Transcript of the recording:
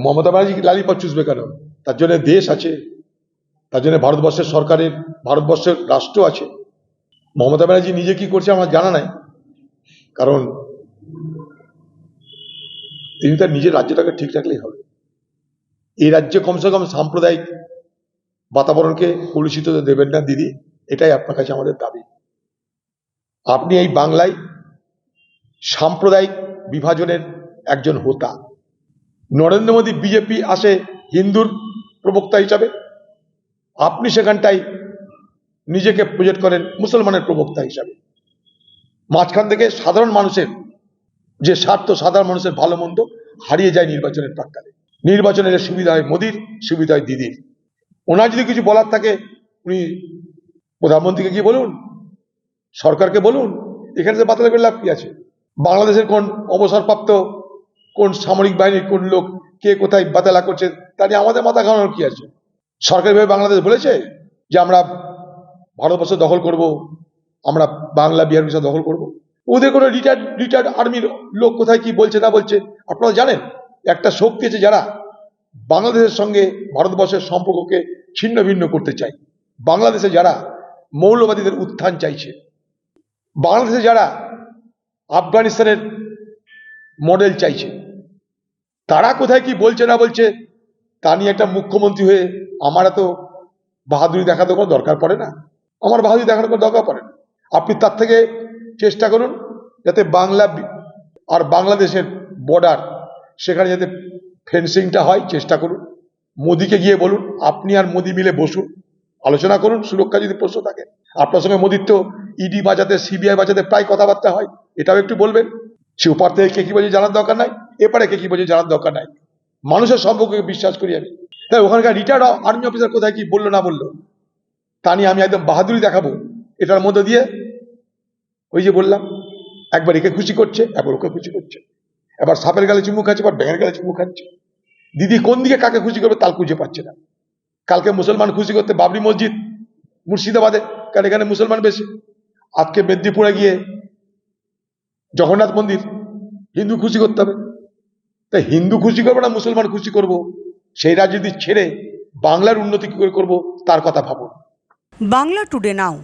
Mamata Banerjee lollipop চুষবে কেন? তার জন্য দেশ আছে, তার জন্য ভারতবর্ষের সরকারের, ভারতবর্ষের রাষ্ট্র আছে। মমতা ব্যানার্জি নিজে কি করছে আমার জানা নাই। কারণ তিনি তার নিজের রাজ্যটাকে ঠিক রাখলেই হবে। এই রাজ্যে কমসে কম সাম্প্রদায়িক বাতাবরণকে কলুষিত দেবেন না দিদি, এটাই আপনার কাছে আমাদের দাবি। আপনি এই বাংলায় সাম্প্রদায়িক বিভাজনের একজন হোতা। নরেন্দ্র মোদী বিজেপি আসে হিন্দুর প্রবক্তা হিসাবে। আপনি সেখানটাই নিজেকে প্রজেক্ট করেন মুসলমানের প্রবক্তা হিসাবে। মাঝখান থেকে সাধারণ মানুষের যে স্বার্থ, সাধারণ মানুষের ভালো মন্দ হারিয়ে যায় নির্বাচনের প্রাককালে। নির্বাচনের সুবিধা হয় মোদির, সুবিধা হয় দিদির। ওনার যদি কিছু বলার থাকে, উনি প্রধানমন্ত্রীকে গিয়ে বলুন, সরকারকে বলুন, এখানে যে বাতিল করে লাভ কি আছে? বাংলাদেশের কোন অবসরপ্রাপ্ত কোন সামরিক বাহিনীর কোন লোক কে কোথায় বাতালা করছে, তা নিয়ে আমাদের মাথা ঘামানোর কি আছে? সরকারিভাবে বাংলাদেশ বলেছে যে আমরা ভারতবর্ষ দখল করব, আমরা বাংলা বিহার বিষয় দখল করব। ওদের কোনো রিটায়ার্ড রিটায়ার্ড আর্মির লোক কোথায় কি বলছে না বলছে, আপনারা জানেন? একটা শক্তি আছে যারা বাংলাদেশের সঙ্গে ভারতবর্ষের সম্পর্ককে ছিন্ন ভিন্ন করতে চায়। বাংলাদেশে যারা মৌলবাদীদের উত্থান চাইছে, বাংলাদেশে যারা আফগানিস্তানের মডেল চাইছে তারা কোথায় কি বলছে না বলছে, তা নিয়ে একটা মুখ্যমন্ত্রী হয়ে আমার এত বাহাদুরি দেখাতে কোনো দরকার পড়ে না। আমার বাহাদুরি দেখানোর কোনো দরকার পড়ে না। আপনি তার থেকে চেষ্টা করুন যাতে বাংলা আর বাংলাদেশের বর্ডার সেখানে যাতে ফেন্সিংটা হয়, চেষ্টা করুন। মোদিকে গিয়ে বলুন, আপনি আর মোদি মিলে বসুন। আলোচনা করুন, সুরক্ষা যদি প্রশ্ন থাকে। আপনার সঙ্গে মোদির তো ইডি বাজাতে সিবিআই বাজাতে প্রায় কথাবার্তা হয়। এটাও একটু বলবেন। সে ওপার থেকে কে কি বলছে জানার দরকার নাই। এপারে কে কি বলছে জানার দরকার নাই। মানুষের সম্পর্কে বিশ্বাস করি আমি। তাই ওখানকার রিটায়ার্ড আর্মি অফিসার কোথায় কি বলল না বলল, তা নিয়ে আমি একদম বাহাদুরি দেখাবো। এটার মধ্যে দিয়ে ওই যে বললাম, একবার একে খুশি করছে একবার ওকে খুশি করছে। এবার সাপের গালে চুমু খাচ্ছে, এবার ব্যাঙের গালে চুমু খাচ্ছে। দিদি কোন দিকে কাকে খুশি করবে তাল খুঁজে পাচ্ছে না। কালকে মুসলমান খুশি করতে বাবরি মসজিদ, মুর্শিদাবাদে, কারণ এখানে মুসলমান বেশি। আজকে মেদিনীপুরে গিয়ে জগন্নাথ মন্দির, হিন্দু খুশি করতে হবে। তাই হিন্দু খুশি করব না মুসলমান খুশি করব? সেই রাজনীতি ছেড়ে বাংলার উন্নতি কি করে করব? তার কথা ভাবুন। Bangla today now.